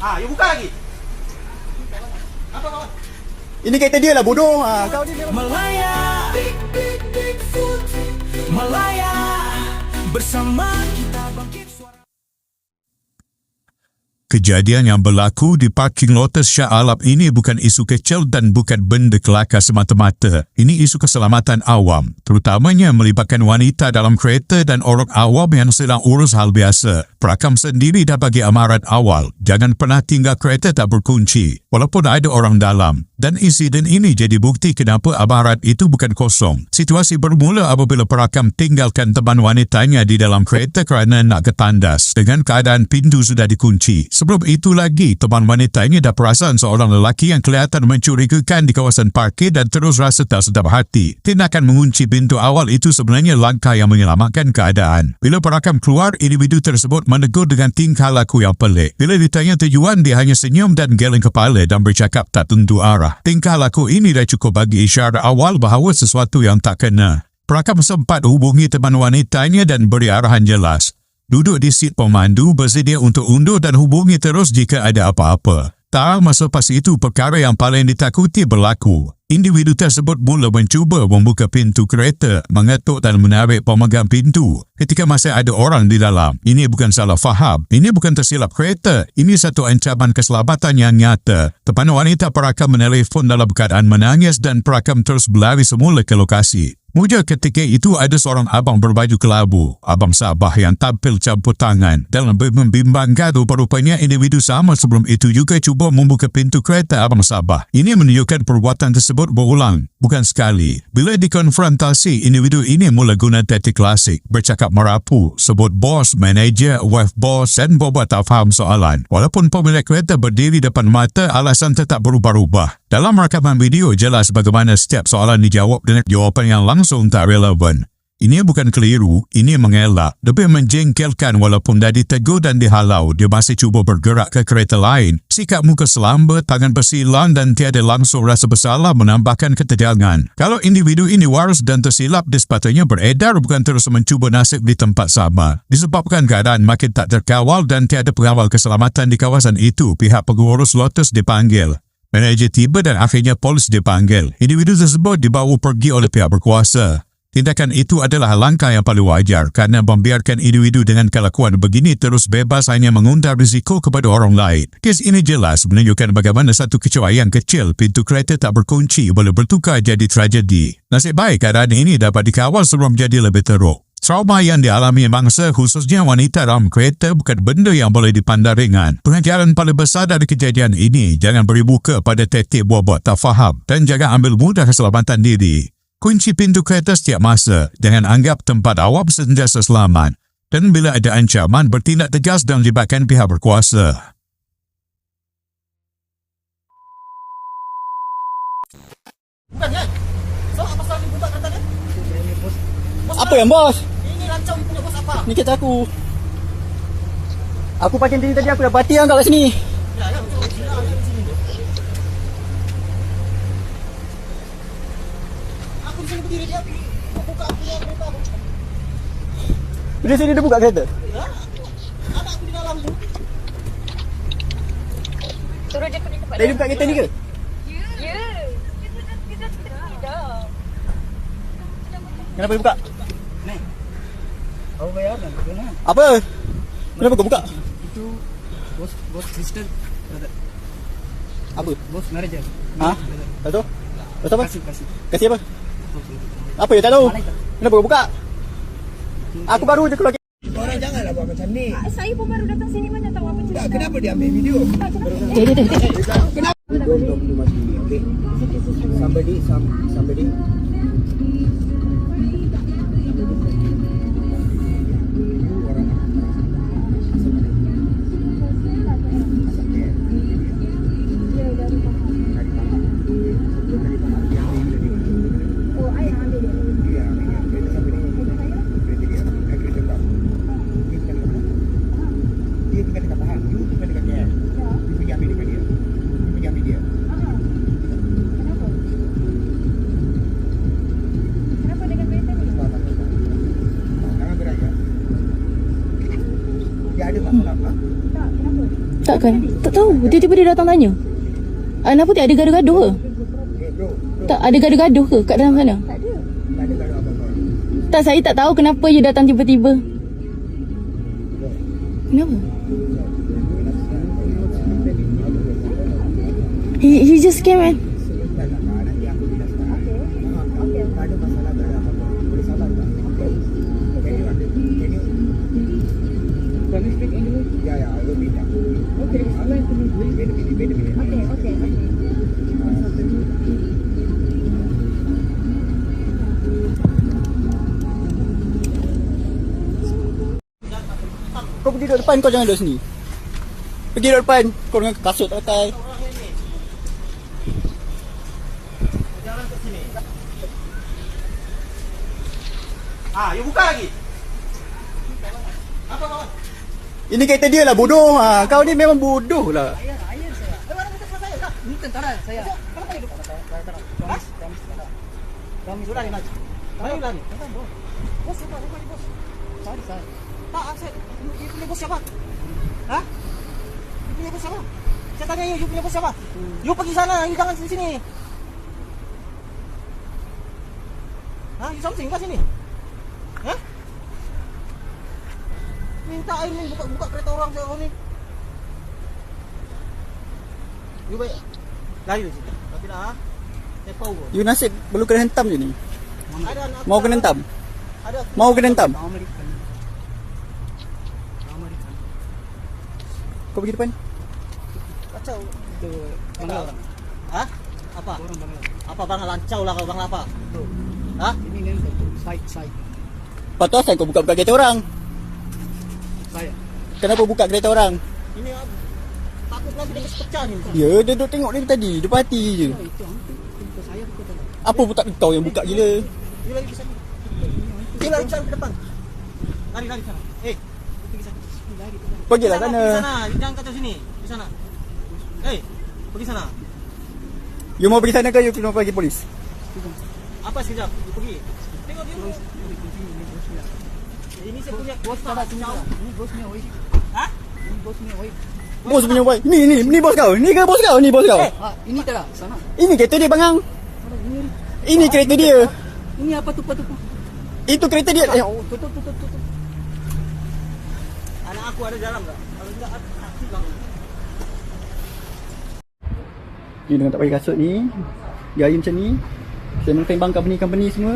Ah, you buka lagi. Apa kawan? Ini kereta dia lah bodoh. Ha, kau ni memang Malaya Malaya Bersama kita bangkit Kejadian yang berlaku di parking Lotus Shah Alam ini bukan isu kecil dan bukan benda kelakar semata-mata. Ini isu keselamatan awam, terutamanya melibatkan wanita dalam kereta dan orang awam yang sedang urus hal biasa. Perakam sendiri dah bagi amaran awal, jangan pernah tinggal kereta tak berkunci, walaupun ada orang dalam. Dan insiden ini jadi bukti kenapa amaran itu bukan kosong. Situasi bermula apabila perakam tinggalkan teman wanitanya di dalam kereta kerana nak ke tandas dengan keadaan pintu sudah dikunci. Sebelum itu lagi, teman wanita ini dah perasan seorang lelaki yang kelihatan mencurigakan di kawasan parkir dan terus rasa tak sedap hati. Tindakan mengunci pintu awal itu sebenarnya langkah yang menyelamatkan keadaan. Bila perakam keluar, individu tersebut menegur dengan tingkah laku yang pelik. Bila ditanya tujuan, dia hanya senyum dan geleng kepala dan bercakap tak tentu arah. Tingkah laku ini dah cukup bagi isyarat awal bahawa sesuatu yang tak kena. Perakam sempat hubungi teman wanitanya dan beri arahan jelas. Duduk di sit pemandu bersedia untuk undur dan hubungi terus jika ada apa-apa. Tak lama selepas itu perkara yang paling ditakuti berlaku. Individu tersebut mula mencuba membuka pintu kereta, mengetuk dan menarik pemegang pintu ketika masih ada orang di dalam. Ini bukan salah faham. Ini bukan tersilap kereta. Ini satu ancaman keselamatan yang nyata. Tepan wanita perakam menelefon dalam keadaan menangis dan perakam terus berlari semula ke lokasi. Muja ketika itu ada seorang abang berbaju kelabu, abang Sabah yang tampil campur tangan dan lebih membimbangkan rupa-rupanya individu sama sebelum itu juga cuba membuka pintu kereta abang Sabah. Ini menunjukkan perbuatan tersebut berulang, bukan sekali. Bila dikonfrontasi, individu ini mula guna taktik klasik, bercakap merapu, sebut bos, manager, wife boss dan buat tak faham soalan. Walaupun pemilik kereta berdiri depan mata, alasan tetap berubah-ubah. Dalam rakaman video jelas bagaimana setiap soalan dijawab dengan jawapan yang langsung tak relevan. Ini bukan keliru, ini mengelak. Lebih menjengkelkan walaupun dah ditegur dan dihalau, dia masih cuba bergerak ke kereta lain. Sikap muka selambat, tangan bersilang dan tiada langsung rasa bersalah menambahkan ketegangan. Kalau individu ini waras dan tersilap, sepatutnya beredar bukan terus mencuba nasib di tempat sama. Disebabkan keadaan makin tak terkawal dan tiada pengawal keselamatan di kawasan itu, pihak pengurus Lotus dipanggil. Manager tiba dan akhirnya polis dipanggil. Individu tersebut dibawa pergi oleh pihak berkuasa. Tindakan itu adalah langkah yang paling wajar kerana membiarkan individu dengan kelakuan begini terus bebas hanya mengundang risiko kepada orang lain. Kes ini jelas menunjukkan bagaimana satu kecuaian kecil pintu kereta tak berkunci boleh bertukar jadi tragedi. Nasib baik keadaan ini dapat dikawal sebelum jadi lebih teruk. Trauma yang dialami mangsa khususnya wanita dalam kereta bukan benda yang boleh dipandang ringan. Pengajaran paling besar dari kejadian ini, jangan beri buka pada tetik buat-buat tak faham dan jangan ambil mudah keselamatan diri. Kunci pintu kereta setiap masa, jangan anggap tempat awam sentiasa selamat. Dan bila ada ancaman, bertindak tegas dan libatkan pihak berkuasa. Bukan kan? So, apa pasal ni yang bos? Ini rancang punya bos apa? Ni kereta aku. Aku parking tadi tadi aku dah party kau kat sini. Ya, ya, betul. Sila, ada di sini. Aku di sini berdiri dia. Kau buka aku punya kereta. Bila sini dia buka kereta. Ya? Ada aku di dalam tu. Suruh dia pergi tempat dia buka kereta ni ke? Ya. Kita dah. Kenapa dia buka? Kau bayar dan kena. Apa? Kenapa kau buka? Itu bos bos sister brother. Apa? Bos manager. Ha? Tak tahu? Tak apa? Kasih kasih. Kasih apa? Apa ya tak tahu? Kenapa kau buka? Aku baru je keluar Orang janganlah buat macam ni. Saya pun baru datang sini mana tahu apa cerita. Tak, kenapa dia ambil video? Kenapa? Okay? Somebody, some, somebody. Takkan? Tak tahu. Tiba-tiba dia datang tanya. Ah, kenapa tak ada gaduh-gaduh ke? Tak ada gaduh-gaduh ke kat dalam sana? Tak ada. Tak, saya tak tahu kenapa dia datang tiba-tiba. Kenapa? He, he just came and Yeah, yeah, I will be there. Okay, explain to me, please. Wait a minute, wait a minute. Okay, okay, okay. Kau pergi duduk depan kau jangan duduk sini. Pergi duduk depan. Kau dengan kasut tak pakai. Ah, you buka lagi. Apa kawan? Ini kereta dia lah bodoh. Ha, kau ni memang bodoh lah. Saya. Saya. You punya bos siapa? Hah? You tanya pergi sana, you jangan di sini. Hah? You something kat sini? Hah? Minta air ni buka buka kereta orang saya ni. You baik. Lari dari sini. Tapi nak ah. Saya tahu. You nasib perlu kena hentam je ni. Ada anak Mau kena hentam? Ada. Mau kena hentam? Kau pergi depan. Kacau. Itu Bangla orang. Hah? Apa? Orang Bangla. Apa bang lancau lah kau bang apa? Tuh. Hah? Ini satu. Side, side. Tu asal kau buka-buka kereta orang? Kenapa buka kereta orang? Ini ah, takut nanti dia pecah ni. Ya, dia duduk tengok ni tadi. Depan hati je. Oh, itu. Itu saya. Apa pun tak kau yang buka gila. You lagi ke sana. You lagi ke sana ke depan. Lari lari sana. Eh, pergi sana. Pergi sana. Pergi sana. Jangan kacau sini. Di sana. Eh, pergi sana. You mau pergi sana ke you kena pergi polis? Apa sekejap? You pergi. Tengok dia. Ini saya punya Bos tak kacau. Ini bosnya oi. Ini. Bos punya boy. Ni ni ni bos kau. Ni ke bos kau? Ni bos kau. Ah, ini tak ada. Sana. Ini kereta dia bangang. Ini. Ini kereta dia. Ini apa tu? Apa tu? Itu kereta dia. Eh, Oh, tutup, tutup, tutup. Anak aku ada dalam tak? Kalau tidak, aku bilang. Ni dengan tak pakai kasut ni. Gaya macam ni. Saya mentembang company-company semua.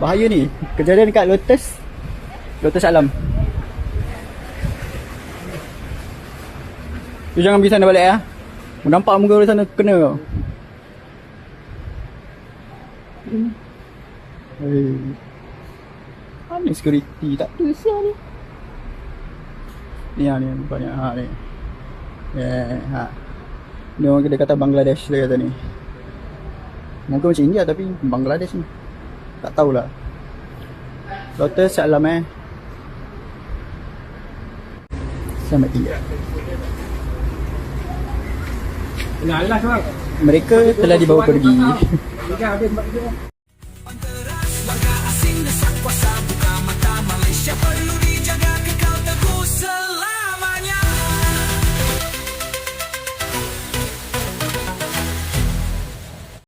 Bahaya ni. Kejadian dekat Lotus. Lotus Alam. You jangan pergi sana balik ya. Nampak muka orang sana kena kau. Hei. Mana security? Tak ada siapa ni. Ni ha ni banyak ha ni. Yeah, ha. Dia orang dia kata Bangladesh dia kata ni. Mungkin macam India tapi Bangladesh ni. Tak tahulah. Lotus Alam eh. Selamat tinggal. Mereka telah dibawa pergi.